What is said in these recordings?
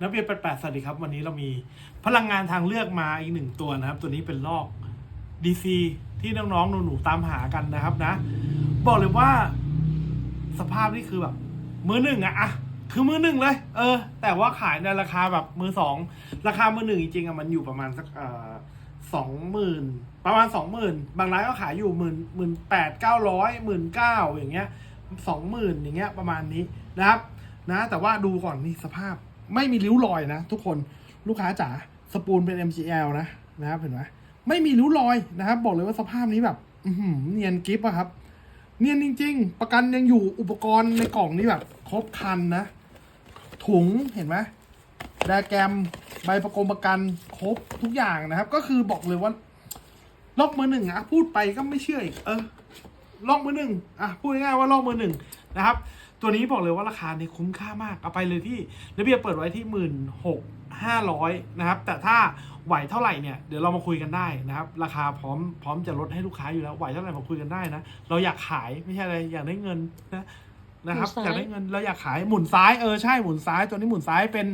นักเรียนแปดสวัสดีครับ วันนี้เรามีพลังงานทางเลือกมาอีกหนึ่งตัวนะครับ ตัวนี้เป็นลอก DC ที่น้องๆหนูๆตามหากันนะครับนะ บอกเลยว่าสภาพนี่คือแบบ มือหนึ่งอะอะคือมือหนึ่งเลย เออ แต่ว่าขายในราคาแบบมือสองราคามือหนึ่งจริงๆอะมันอยู่ประมาณสักสองหมื่นประมาณสองหมื่นบางร้านก็ขายอยู่หมื่นหมื่นแปดเก้าร้อยหมื่นเก้าอย่างเงี้ยสองหมื่นอย่างเงี้ยประมาณนี้นะครับ นะ แต่ว่าดูก่อนนี่สภาพ ไม่มีริ้วรอยนะ ทุกคนลูกค้าจ๋าสปูนเป็น MGL นะนะครับเห็นไหมไม่มีริ้วรอยนะครับ บอกเลยว่าสภาพนี้แบบเนียนกิฟอะครับ เนียนจริง ๆ ประกันยังอยู่อุปกรณ์ในกล่องนี่แบบ ครบคันนะ ถุงเห็นไหมไดแกรมใบประกงประกันครบทุกอย่างนะครับ ก็คือบอกเลยว่าลอกมือหนึ่งอะพูดไปก็ไม่เชื่ออีกเออลอกมือหนึ่งอะพูดง่ายๆว่าลอกมือหนึ่งนะครับ ตัวนี้บอกเลยว่าราคาเนี่ยคุ้มค่ามาก เอาไปเลยที่ระเบียบเปิดไว้ที่หมื่นหกห้าร้อยนะครับ แต่ถ้าไหวเท่าไหร่เนี่ยเดี๋ยวเรามาคุยกันได้นะครับ ราคาพร้อมพร้อมจะลดให้ลูกค้าอยู่แล้วไหวเท่าไหร่มาคุยกันได้นะ เราอยากขายไม่ใช่อะไรอยากได้เงินนะนะครับหมุนซ้ายอยากได้เงินเราอยากขายหมุนซ้ายเออใช่หมุนซ้ายตัวนี้หมุนซ้ายเป็น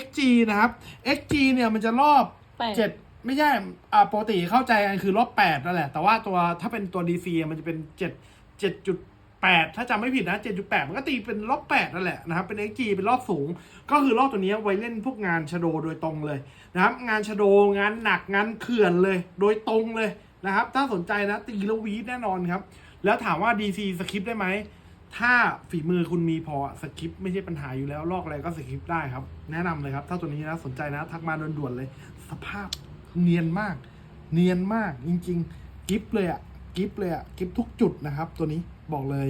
XG นะครับ XG เนี่ยมันจะรอบแปดเจ็ดไม่ใช่อ่าปกติเข้าใจกันคือรอบแปดนั่นแหละ แต่ว่าตัวถ้าเป็นตัว DC อะมันจะเป็นเจ็ดเจ็ดจุด แปดถ้าจำไม่ผิดนะเจ็ดจุดแปดมันก็ตีเป็นรอบแปดนั่นแหละนะครับ เป็น XG เป็นรอบสูง ก็คือรอบตัวนี้ไว้เล่นพวกงานชโดโดยตรงเลยนะครับ งานชโดงานหนักงานเขื่อนเลย โดยตรงเลยนะครับ ถ้าสนใจนะตีแล้ววีดแน่นอนครับ แล้วถามว่า DC สคริปได้ไหม ถ้าฝีมือคุณมีพอสคริปไม่ใช่ปัญหาอยู่แล้ว ลอกอะไรก็สคริปได้ครับ แนะนำเลยครับ ถ้าตัวนี้นะสนใจนะทักมาด่วนๆเลย สภาพเนียนมาก เนียนมากจริงๆกิฟเลยอะ กิฟเลยอะกิฟทุกจุดนะครับ ตัวนี้บอกเลย